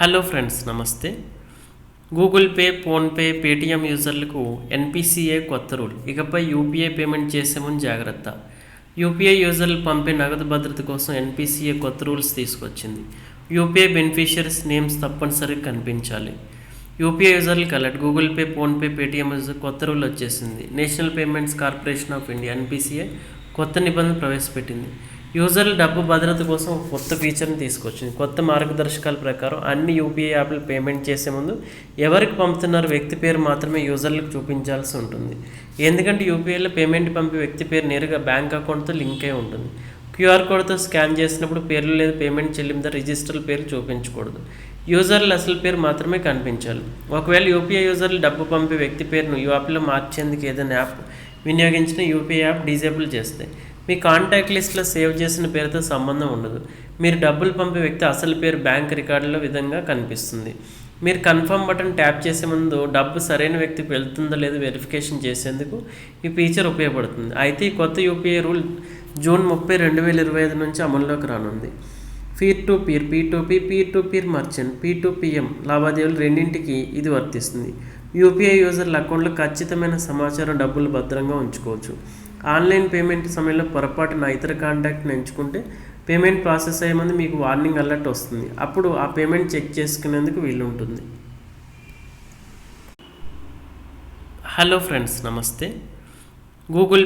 Hello friends నమస్తే. Google pay PhonePe Paytm యూజర్లకు NPCA కొత్త రూల్. ఇకపై యూపీఐ పేమెంట్ చేసే ముందు జాగ్రత్త. యూపీఐ యూజర్లు పంపే నగదు భద్రత కోసం ఎన్పిసిఏ కొత్త రూల్స్ తీసుకొచ్చింది. యూపీఐ బెనిఫిషియరీస్ నేమ్స్ తప్పనిసరిగా కనిపించాలి. UPI యూజర్లకు alert. Google Pay PhonePe Paytm user కొత్త రూల్ వచ్చేసింది. National Payments Corporation of India NPCI కొత్త నిబంధన ప్రవేశపెట్టింది. యూజర్ల డబ్బు భద్రత కోసం ఒక కొత్త ఫీచర్ని తీసుకొచ్చింది. కొత్త మార్గదర్శకాల ప్రకారం అన్ని యూపీఐ యాప్లు పేమెంట్ చేసే ముందు ఎవరికి పంపుతున్నారు వ్యక్తి పేరు మాత్రమే యూజర్లకు చూపించాల్సి ఉంటుంది. ఎందుకంటే యూపీఐలో పేమెంట్ పంపే వ్యక్తి పేరు నేరుగా బ్యాంక్ అకౌంట్తో లింక్ అయి ఉంటుంది. క్యూఆర్ కోడ్తో స్కాన్ చేసినప్పుడు పేర్లు లేదా పేమెంట్ చెల్లింపు రిజిస్టర్ పేరు చూపించకూడదు. యూజర్ల అసలు పేరు మాత్రమే కనిపించాలి. ఒకవేళ యూపీఐ యూజర్లు డబ్బు పంపే వ్యక్తి పేరును ఈ యాప్లో మార్చేందుకు ఏదైనా యాప్ వినియోగించిన యూపీఐ యాప్ డిజేబుల్ చేస్తాయి. మీ కాంటాక్ట్ లిస్ట్లో సేవ్ చేసిన పేరుతో సంబంధం ఉండదు. మీరు డబ్బులు పంపే వ్యక్తి అసలు పేరు బ్యాంక్ రికార్డులో విధంగా కనిపిస్తుంది. మీరు కన్ఫర్మ్ బటన్ ట్యాప్ చేసే ముందు డబ్బు సరైన వ్యక్తికి వెళ్తుందో లేదో వెరిఫికేషన్ చేసేందుకు ఈ ఫీచర్ ఉపయోగపడుతుంది. అయితే ఈ కొత్త యూపీఐ రూల్ జూన్ ముప్పై రెండు వేల ఇరవై ఐదు నుంచి అమల్లోకి రానుంది. Peer to peer P to P P to peer merchant P to P M లావాదేవీలు రెండింటికి ఇది వర్తిస్తుంది. యూపీఐ యూజర్ల అకౌంట్లో ఖచ్చితమైన సమాచారం డబ్బులు భద్రంగా ఉంచుకోవచ్చు. ఆన్లైన్ పేమెంట్ సమయంలో పొరపాటున ఇతర కాంటాక్ట్ని ఎంచుకుంటే పేమెంట్ ప్రాసెస్ అయ్యే ముందు మీకు వార్నింగ్ అలర్ట్ వస్తుంది. అప్పుడు ఆ పేమెంట్ చెక్ చేసుకునేందుకు వీలుంటుంది. హలో ఫ్రెండ్స్ నమస్తే. గూగుల్